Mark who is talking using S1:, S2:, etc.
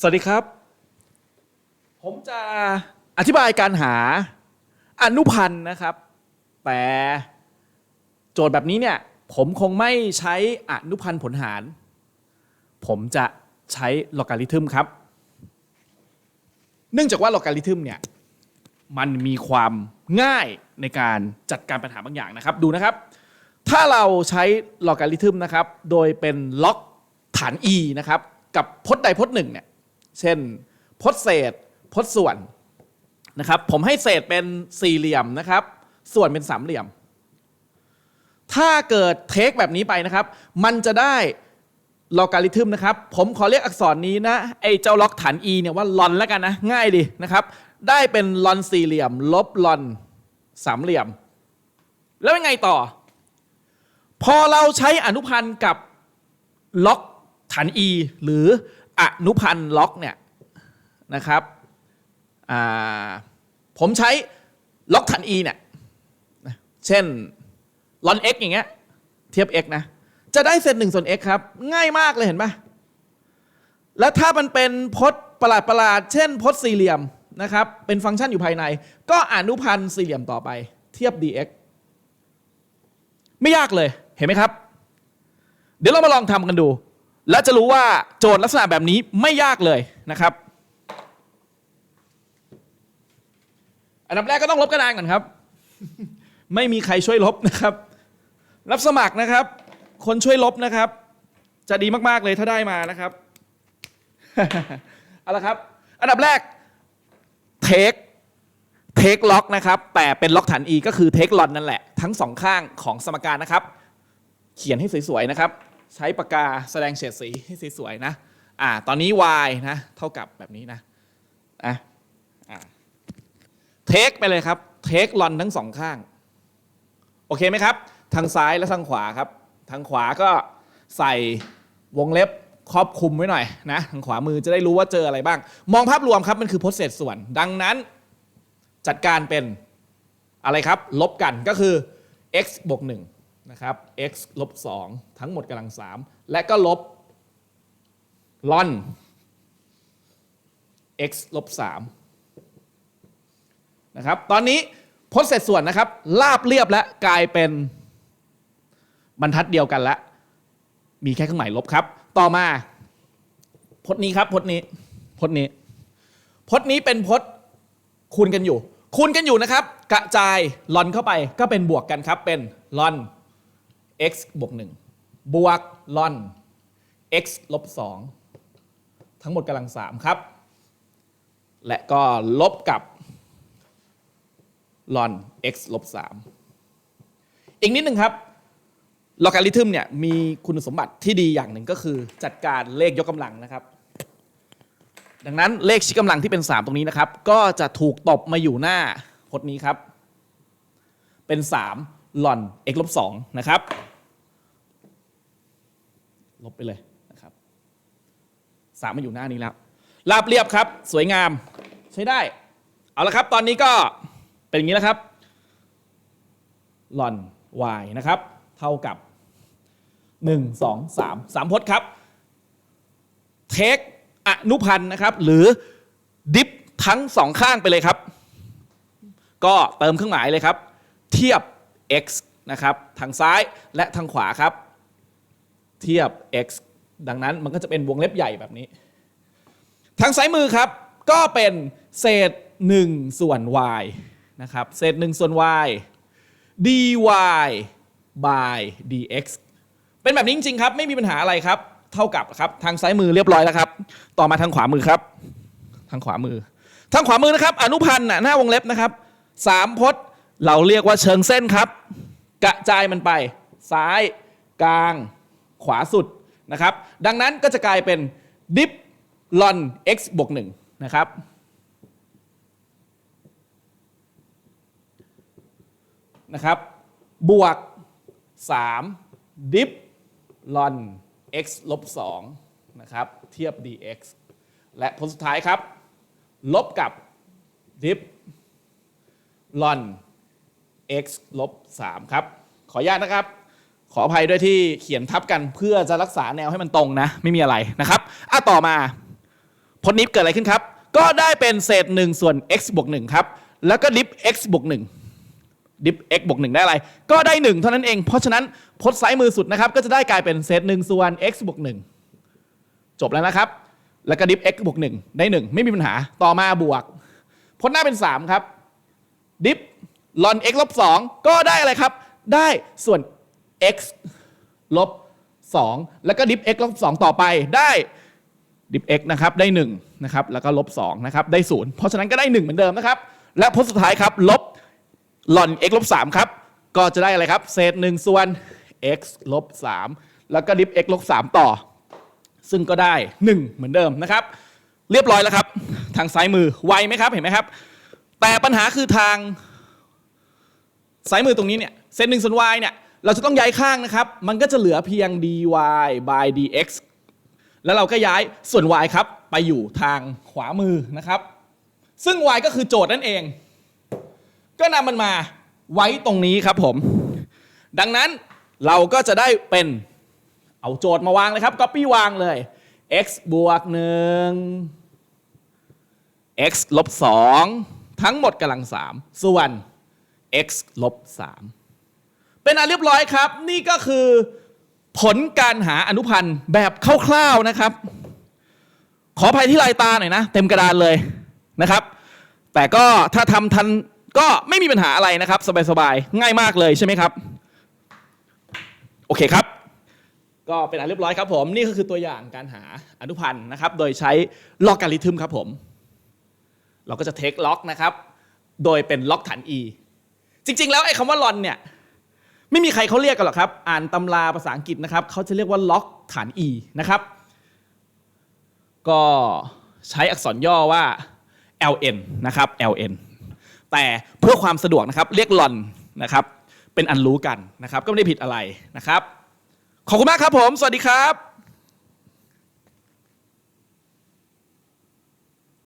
S1: สวัสดีครับ ผมจะอธิบายการหาอนุพันธ์นะครับ แต่โจทย์แบบนี้เนี่ย ผมคงไม่ใช้อนุพันธ์ผลหาร ผมจะใช้ลอการิทึมครับ เนื่องจากว่าลอการิทึมเนี่ย มันมีความง่ายในการจัดการปัญหาบางอย่างนะครับ ดูนะครับ ถ้าเราใช้ลอการิทึมนะครับ โดยเป็นล็อกฐาน e นะครับ กับพจน์ใดพจน์หนึ่งเนี่ย เช่นพจน์เศษพจน์ส่วนนะครับ ผมให้เศษเป็นสี่เหลี่ยมนะครับ ส่วนเป็นสามเหลี่ยม ถ้าเกิดเทคแบบนี้ไปนะครับ มันจะได้ลอการิทึมนะครับ ผมขอเรียกอักษรนี้นะไอ้เจ้าล็อกฐาน e เนี่ยว่าลอนแล้วกันนะ ง่ายดีนะครับ ได้เป็นลอนสี่เหลี่ยม ลบลอนสามเหลี่ยม แล้วยังไงต่อ พอเราใช้อนุพันธ์กับล็อกฐาน e หรือ อนุพันธ์ล็อกเนี่ยนะครับผมใช้ล็อกฐาน e เนี่ยเช่นลอน x อย่างเงี้ยเทียบ x นะ จะได้เศษหนึ่งส่วน x ครับ ง่ายมากเลยเห็นปะแล้วถ้ามันเป็นพจน์ประหลาดประหลาดๆเช่นพจน์สี่เหลี่ยมนะครับ เป็นฟังก์ชันอยู่ภายใน ก็อนุพันธ์สี่เหลี่ยมต่อไป เทียบ dx ไม่ยากเลยเห็นไหมครับ เดี๋ยวเรามาลองทำกันดู แล้วจะรู้ว่าโจทย์ลักษณะแบบนี้ไม่ยากเลยนะครับ อันดับแรกก็ต้องลบกระดานก่อนครับ ไม่มีใครช่วยลบนะครับ รับสมัครนะครับ คนช่วยลบนะครับ จะดีมากๆเลยถ้าได้มานะครับเอาละครับ อันดับแรกเทคเทคล็อกนะครับแต่เป็นล็อกฐาน e ก็คือเทคลอนนั่นแหละ ทั้งสองข้างของสมการนะครับ เขียนให้สวยๆนะครับ ใช้ปากกาแสดงเฉดสีให้สวยๆนะ อ่า ตอนนี้ y นะ เท่ากับแบบนี้นะอะอ่าเทคไปเลยครับ เทคลอนทั้งสองข้าง โอเคไหมครับ ทางซ้ายและทางขวาครับ ทางขวาก็ใส่วงเล็บครอบคลุมไว้หน่อยนะทางขวามือจะได้รู้ว่าเจออะไรบ้าง มองภาพรวมครับมันคือพจน์เศษส่วน ดังนั้นจัดการเป็นอะไรครับ ลบกันก็คือ x บวก1 นะครับ x ลบ2ทั้งหมดกำลัง 3 และก็ลบลอน x ลบ3นะครับ ตอนนี้พจน์เศษส่วนนะครับ ลาบเรียบและกลายเป็นบรรทัดเดียวกันล้วมีแค่เครื่องหมายลบครับ ต่อมาพจน์นี้ครับพจน์นี้พจน์นี้พจน์นี้เป็นพจน์คูณกันอยู่ คูณกันอยู่นะครับ กระจายลอนเข้าไปก็เป็นบวกกันครับ เป็นลอน x บวก1บวกลอน x ลบ2ทั้งหมดกำลัง 3 ครับ และก็ลบกับลอน x ลบ3อีกนิดหนึ่งครับลอการิทึมเนี่ยมีคุณสมบัติที่ดีอย่างหนึ่งก็คือจัดการเลขยกกำลังนะครับ ดังนั้นเลขชี้กำลังที่เป็น 3 ตรงนี้นะครับ ก็จะถูกตบมาอยู่หน้าพจน์นี้ครับ เป็น 3 ลอน x ลบ2นะครับ ลบไปเลยนะครับ3มาอยู่หน้านี้แล้ว ราบเรียบครับ สวยงามใช้ได้ เอาละครับ ตอนนี้ก็เป็นอย่างนี้แล้วครับลอน y นะครับ เท่ากับ 1 2 3 3พจน์ครับ เทคอนุพันธ์นะครับ หรือดิฟทั้งสองข้างไปเลยครับ ก็เติมเครื่องหมายเลยครับ เทียบ x นะครับทางซ้ายและทางขวาครับ เทียบ x ดังนั้นมันก็จะเป็นวงเล็บใหญ่แบบนี้ ทางซ้ายมือครับ ก็เป็นเศษ 1 ส่วน y นะครับ เศษ 1 ส่วน y dy by dx เป็นแบบนี้จริงๆครับ ไม่มีปัญหาอะไรครับ เท่ากับครับ ทางซ้ายมือเรียบร้อยแล้วครับ ต่อมาทางขวามือครับ ทางขวามือ ทางขวามือนะครับ อนุพันธ์น่ะหน้าวงเล็บนะครับสามพจน์ เราเรียกว่าเชิงเส้นครับ กระจายมันไป ซ้าย กลาง ขวาสุดนะครับ ดังนั้นก็จะกลายเป็นดิฟลอน x บวก1นะครับนะครับ บวก 3 ดิฟลอน x ลบ2นะครับ เทียบ dx และผลสุดท้ายครับ ลบกับดิฟลอน x ลบ3ครับ ขออนุญาตนะครับ ขออภัยด้วยที่เขียนทับกันเพื่อจะรักษาแนวให้มันตรงนะ ไม่มีอะไรนะครับอะต่อมาพจน์นี้เกิดอะไรขึ้นครับ ก็ได้เป็นเศษ 1 ส่วน x บวก1ครับ แล้วก็ดิฟ x บวก1ดิฟ x บวก1ได้อะไร ก็ได้ 1 เท่านั้นเอง เพราะฉะนั้นพจน์ซ้ายมือสุดนะครับ ก็จะได้กลายเป็นเศษ 1 ส่วน x บวก1จบแล้วนะครับ แล้วก็ดิฟ x บวก1ได้ 1 ไม่มีปัญหา ต่อมาบวกพจน์หน้าเป็น 3 ครับ ดิฟ ลอน x ลบ2ก็ได้อะไรครับ ได้ส่วน x ลบ2แล้วก็ดิฟ x ลบ2ต่อไปได้ดิฟ x นะครับได้1นะครับแล้วก็ลบ2นะครับได้ 0 เพราะฉะนั้นก็ได้ 1 เหมือนเดิมนะครับและพจน์สุดท้ายครับลบลอน x ลบ3ครับก็จะได้อะไรครับ เศษ 1 ส่วน x ลบ3แล้วก็ดิฟ x ลบ3ต่อ ซึ่งก็ได้ 1 เหมือนเดิมนะครับ เรียบร้อยแล้วครับ ทางซ้ายมือไวไหมครับเห็นไหมครับ แต่ปัญหาคือทาง ซ้ายมือตรงนี้เนี่ยเซนหนึ่งส่วน y เนี่ยเราจะต้องย้ายข้างนะครับ มันก็จะเหลือเพียง dy by dx แล้วเราก็ย้ายส่วน y ครับ ไปอยู่ทางขวามือนะครับ ซึ่ง y ก็คือโจทย์นั่นเอง ก็นำมันมาไว้ตรงนี้ครับผม ดังนั้นเราก็จะได้เป็นเอาโจทย์มาวางเลยครับ copy วางเลย x บวก 1 x ลบ 2 ทั้งหมดกำลัง 3 ส่วน x ลบ3เป็นอันเรียบร้อยครับ นี่ก็คือผลการหาอนุพันธ์แบบคร่าวๆนะครับ ขออภัยที่ลายตาหน่อยนะ เต็มกระดานเลยนะครับ แต่ก็ถ้าทำทันก็ไม่มีปัญหาอะไรนะครับ สบายๆ ง่ายมากเลยใช่ไหมครับ โอเคครับ ก็เป็นอันเรียบร้อยครับผม นี่ก็คือตัวอย่างการหาอนุพันธ์นะครับ โดยใช้ลอกการิทึมครับผม เราก็จะเทคล็อกนะครับ โดยเป็นล็อกฐาน e จริง ๆ แล้วไอ้คำว่าลอนเนี่ยไม่มีใครเขาเรียกกันหรอกครับ อ่านตำราภาษาอังกฤษนะครับเขาจะเรียกว่าล็อกฐาน e นะครับ ก็ใช้อักษรย่อว่า ln นะครับ ln แต่เพื่อความสะดวกนะครับเรียกลอนนะครับ เป็นอันรู้กันนะครับ ก็ไม่ได้ผิดอะไรนะครับ ขอบคุณมากครับผม สวัสดีครับ